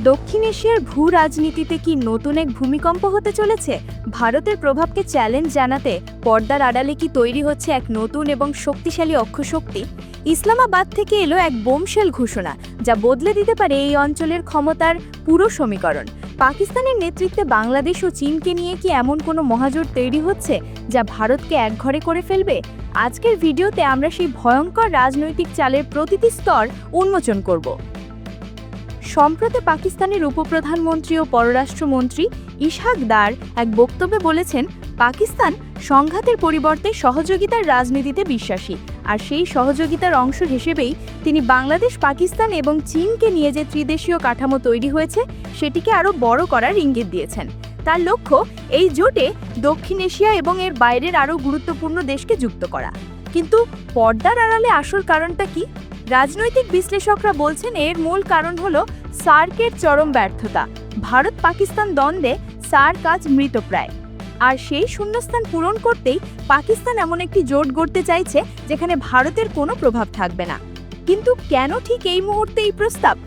দক্ষিণ এশিয়ার ভূ রাজনীতিতে কি নতুন এক ভূমিকম্প হতে চলেছে? ভারতের প্রভাবকে চ্যালেঞ্জ জানাতে পর্দার আড়ালে কি তৈরি হচ্ছে এক নতুন এবং শক্তিশালী অক্ষশক্তি? ইসলামাবাদ থেকে এলো এক বোমশেল ঘোষণা, যা বদলে দিতে পারে এই অঞ্চলের ক্ষমতার পুরো সমীকরণ। পাকিস্তানের নেতৃত্বে বাংলাদেশ ও চীনকে নিয়ে কি এমন কোনো মহাজোট তৈরি হচ্ছে, যা ভারতকে একঘরে করে ফেলবে? আজকের ভিডিওতে আমরা সেই ভয়ঙ্কর রাজনৈতিক চালের প্রতিটি স্তর উন্মোচন করব। সম্প্রতি পাকিস্তানের উপপ্রধানমন্ত্রী ও পররাষ্ট্রমন্ত্রী ইশাক দার এক বক্তব্যে বলেছেন, পাকিস্তান সংঘাতের পরিবর্তে সহযোগিতার রাজনীতিতে বিশ্বাসী। আর সেই সহযোগিতার অংশ হিসেবেই তিনি বাংলাদেশ, পাকিস্তান এবং চীনকে নিয়ে যে ত্রিদেশীয় কাঠামো তৈরি হয়েছে, সেটিকে আরও বড় করার ইঙ্গিত দিয়েছেন। তার লক্ষ্য, এই জোটে দক্ষিণ এশিয়া এবং এর বাইরের আরও গুরুত্বপূর্ণ দেশকে যুক্ত করা। কিন্তু পর্দার আড়ালে আসল কারণটা কি? রাজনৈতিক বিশ্লেষকরা বলছেন এর মূল কারণ হল সার্কের চরম ব্যর্থতা। ভারত পাকিস্তান দ্বন্দ্বে সার কাজ মৃতপ্রায়। আর সেই শূন্যস্থান পূরণ করতেই পাকিস্তান এমন একটি জোট গড়তে চাইছে যেখানে ভারতের কোনো প্রভাব থাকবে না। কিন্তু কেন ঠিক এই মুহূর্তে এই প্রস্তাব?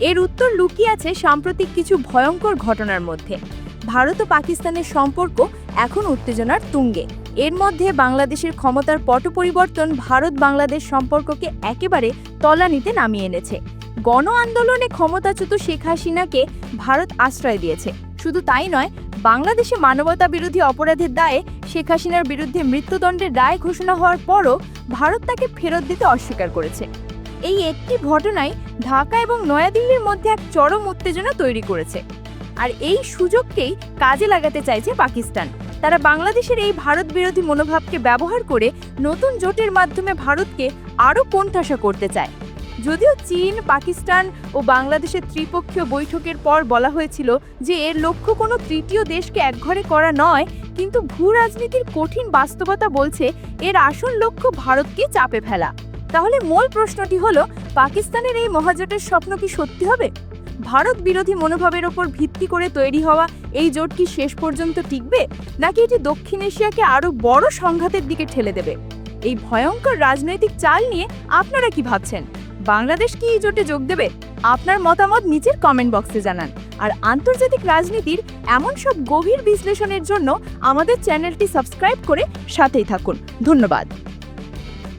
এর উত্তর লুকিয়ে আছে সাম্প্রতিক কিছু ভয়ঙ্কর ঘটনার মধ্যে। ভারত ও পাকিস্তানের সম্পর্ক এখন উত্তেজনার তুঙ্গে। এর মধ্যে বাংলাদেশের ক্ষমতার পট পরিবর্তন ভারত বাংলাদেশ সম্পর্ককে একেবারে তলানিতে নামিয়ে এনেছে। গণ আন্দোলনে ক্ষমতাচ্যুত শেখ হাসিনাকে ভারত আশ্রয় দিয়েছে। শুধু তাই নয়, বাংলাদেশে মানবতা বিরোধী অপরাধের দায়ে শেখ হাসিনার বিরুদ্ধে মৃত্যুদণ্ডের রায় ঘোষণা হওয়ার পরও ভারত তাকে ফেরত দিতে অস্বীকার করেছে। এই একটি ঘটনায় ঢাকা এবং নয়াদিল্লির মধ্যে এক চরম উত্তেজনা তৈরি করেছে। আর এই সুযোগকেই কাজে লাগাতে চাইছে পাকিস্তান। তারা বাংলাদেশের এই ভারত বিরোধী মনোভাবকে ব্যবহার করে নতুন জোটের মাধ্যমে ভারতকে আরও কোণঠাসা করতে চায়। যদিও চীন, পাকিস্তান ও বাংলাদেশের ত্রিপক্ষীয় বৈঠকের পর বলা হয়েছিল যে এর লক্ষ্য কোনো তৃতীয় দেশকে একঘরে করা নয়, কিন্তু ভূ রাজনীতির কঠিন বাস্তবতা বলছে এর আসল লক্ষ্য ভারতকে চাপে ফেলা। তাহলে মূল প্রশ্নটি হলো, পাকিস্তানের এই মহাজোটের স্বপ্ন কি সত্যি হবে? ভারত বিরোধী মনোভাবের ওপর ভিত্তি করে তৈরি হওয়া এই জোট কি শেষ পর্যন্ত টিকবে? নাকি এটি দক্ষিণ এশিয়াকে আরও বড় সংঘাতের দিকে ঠেলে দেবে? এই ভয়ঙ্কর রাজনৈতিক চাল নিয়ে আপনারা কি ভাবছেন? বাংলাদেশ কি এই জোটে যোগ দেবে? আপনার মতামত নিচের কমেন্ট বক্সে জানান। আর আন্তর্জাতিক রাজনীতির এমন সব গভীর বিশ্লেষণের জন্য আমাদের চ্যানেলটি সাবস্ক্রাইব করে সাথেই থাকুন। ধন্যবাদ।